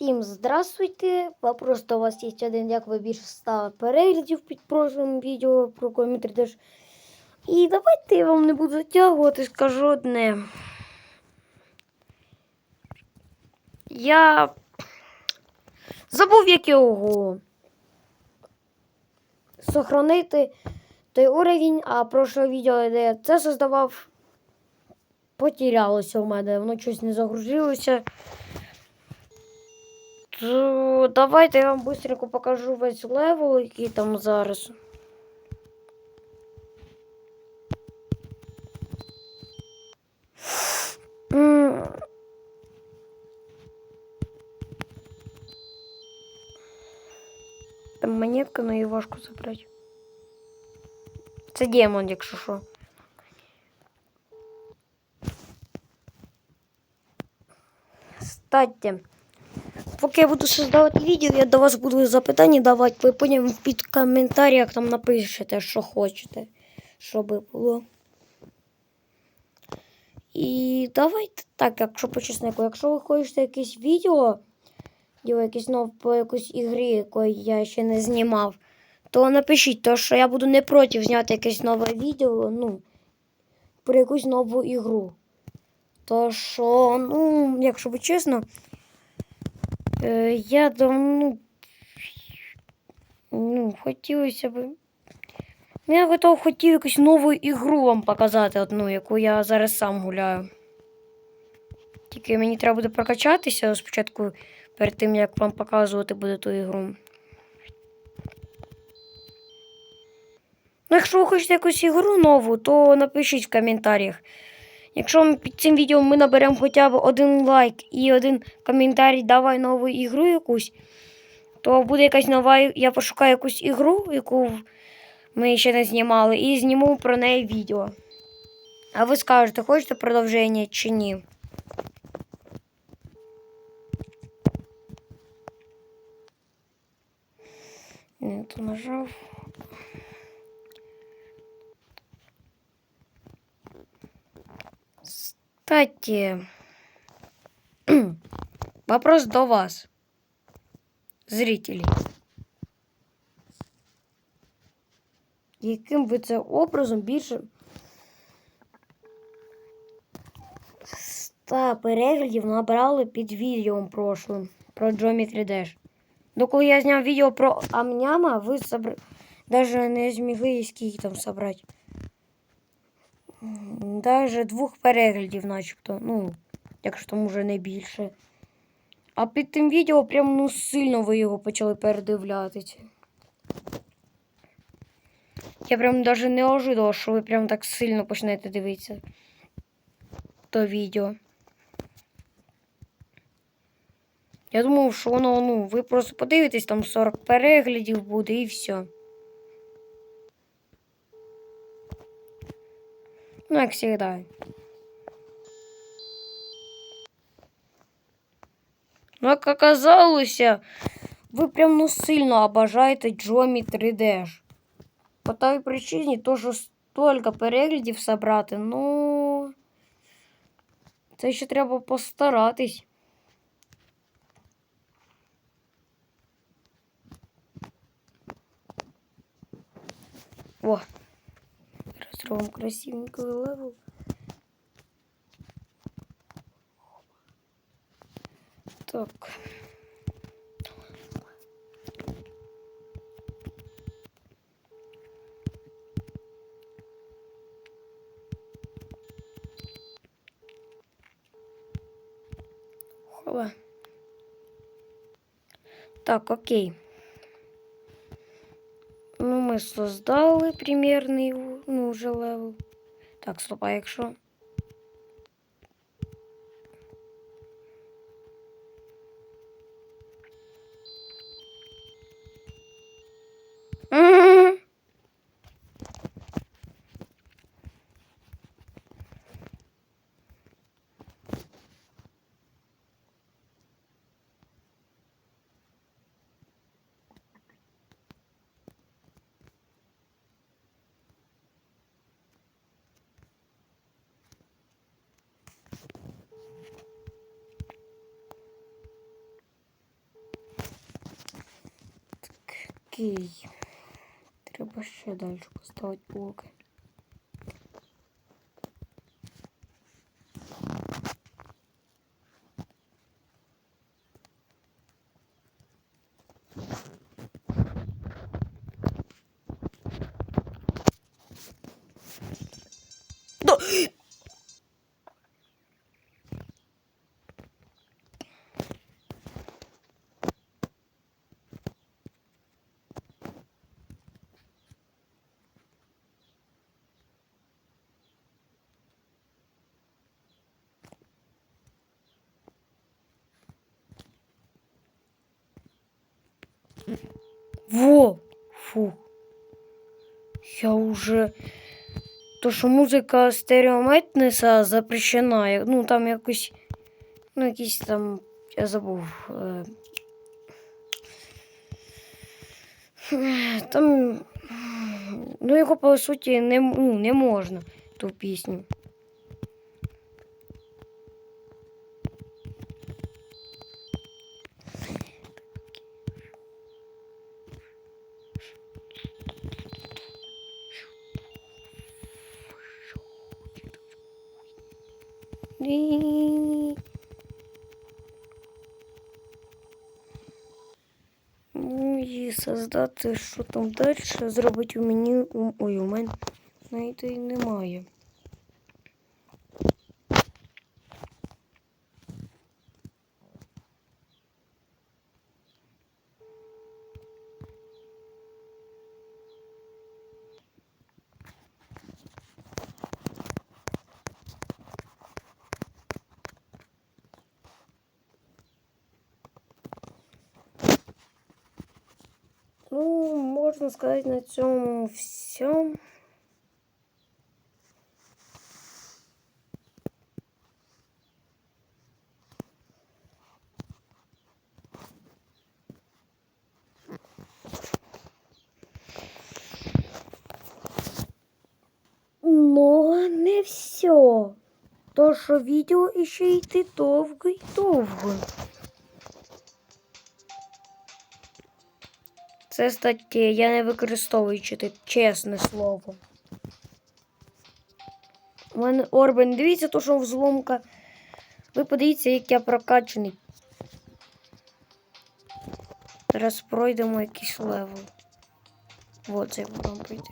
Всім здравствуйте. Вопрос до вас є один, як ви більше ставили переглядів під прошлим відео про комітр теж. І давайте я вам не буду затягувати, скажу одне. Я забув, як його сохранити той уровень, а прошле відео, де я це создавав, потерялося в мене. Воно щось не загрузилося. То давайте я вам быстренько покажу весь левел, який там зараз. Там монетка, но її важко забрати. Це демон, якщо що. Кстати, Поки я буду создавати відео, я до вас буду запитання давати, ви потім під коментарях там напишете, що хочете, щоб було. І давайте так, якщо по чеснику, якщо ви хочете якесь відео, якесь нове по якоїсь ігрі, якої я ще не знімав, то напишіть, то що я буду не проти зняти якесь нове відео, ну, про якусь нову ігру. То що, ну, якщо би чесно. Е, я давно ну, хотілося б. Ну, Я готов хотів якусь нову ігру вам показати одну, яку я зараз сам гуляю. Тільки мені треба буде прокачатися спочатку перед тим, як вам показувати буде ту ігру. Ну, якщо ви хочете якусь ігру нову, то напишіть в коментарях. Якщо ми під цим відео ми наберемо хоча б один лайк і один коментарій, давай нову ігру якусь, то буде якась нова. Я пошукаю якусь ігру, яку ми ще не знімали, і зніму про неї відео. А ви скажете, хочете продовження чи ні? Не то нажав. Кстати, вопрос до вас, зрителей. Яким ви це образом більше 100 переглядів набрали під відео прошлим про Geometry Dash? Ну, коли я зняв відео про Амняма, ви собр... навіть не змогли скільки там собрати. Даже двох переглядів, начебто. Ну, якщо там уже не більше. А під тим відео прям ну сильно ви його почали передивлятися. Я прям даже не ожидала, що ви прям так сильно почнете дивитися то відео. Я думав, що воно, ну, ви просто подивитесь, там 40 переглядів буде і все. Ну, як завжди. Ну, як оказалося, ви прям ну сильно обожаєте Джомі 3D. По той причині, то, що стільки переглядів собрати, ну. Це ще треба постаратись. О, Зробимо красивенький левел. Так. Хова. Так, окей. Ну, ми создали примірний ну, вже левел. Так, стоп, а якщо. Окей. Треба ще далі поставити блоки. Да. Во! Фу. Я уже. То, що музика стереометниса запрещена. Ну, там якось. Ну, якийсь там. Я забув. е, Там. Ну, його по суті не, ну, не можна, ту пісню. І... Ну і создати, що там далі, зробити у мені. Ой, у мене навіть немає. Ну, можна сказати, на цьому все. Но не все. То, що відео іще йти довго й довго. Це статті, я не використовую чити, чесне слово. У мене Орбен, дивіться, то, що взломка. Ви подивіться, як я прокачаний. Зараз пройдемо якийсь левел. Вот це будемо пройти.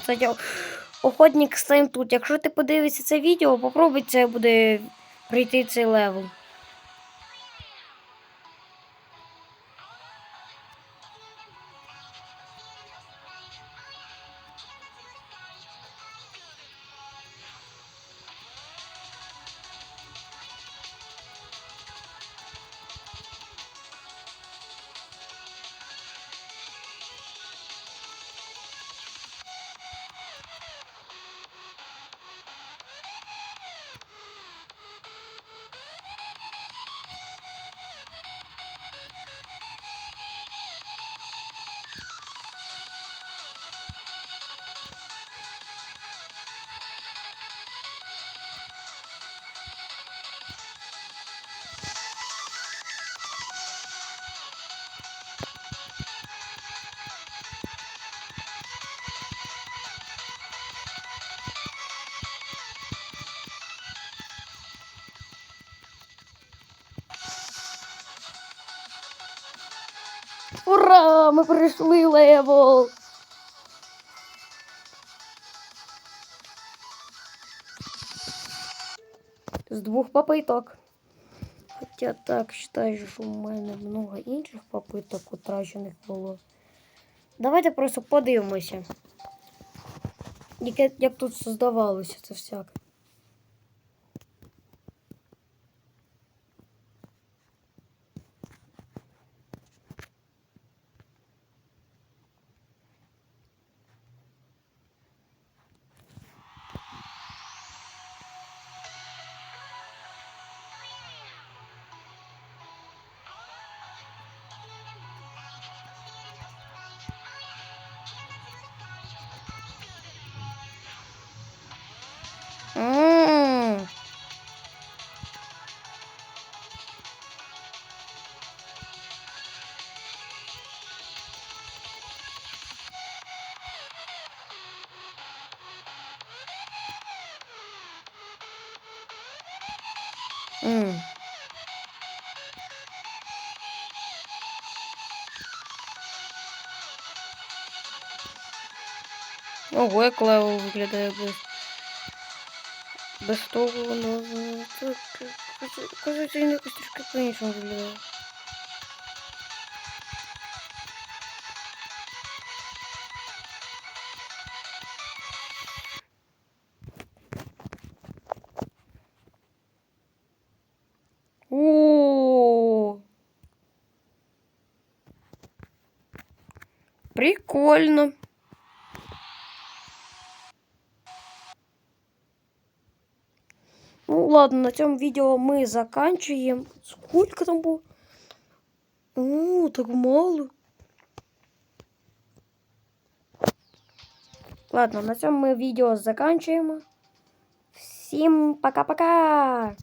Кстати, охотник стоїм тут. Якщо ти подивишся це відео, попробуй це буде пройти цей левел. Ура! Ми пройшли левел! З двох попиток. Хоча так вважаю, що в мене много інших попиток утрачених було. Давайте просто подивимося. Яке, як тут создавалося це всяке. М. Ого, як лево виглядає без. Без того воно. ну, це- це- це- Кажуть, він якось трішки по-іншому виглядає. Прикольно. Ну ладно, на цьому відео ми заканчуємо. Сколько там було? О, так мало. Ладно, на цьому ми відео заканчуємо. Всім пока-пока!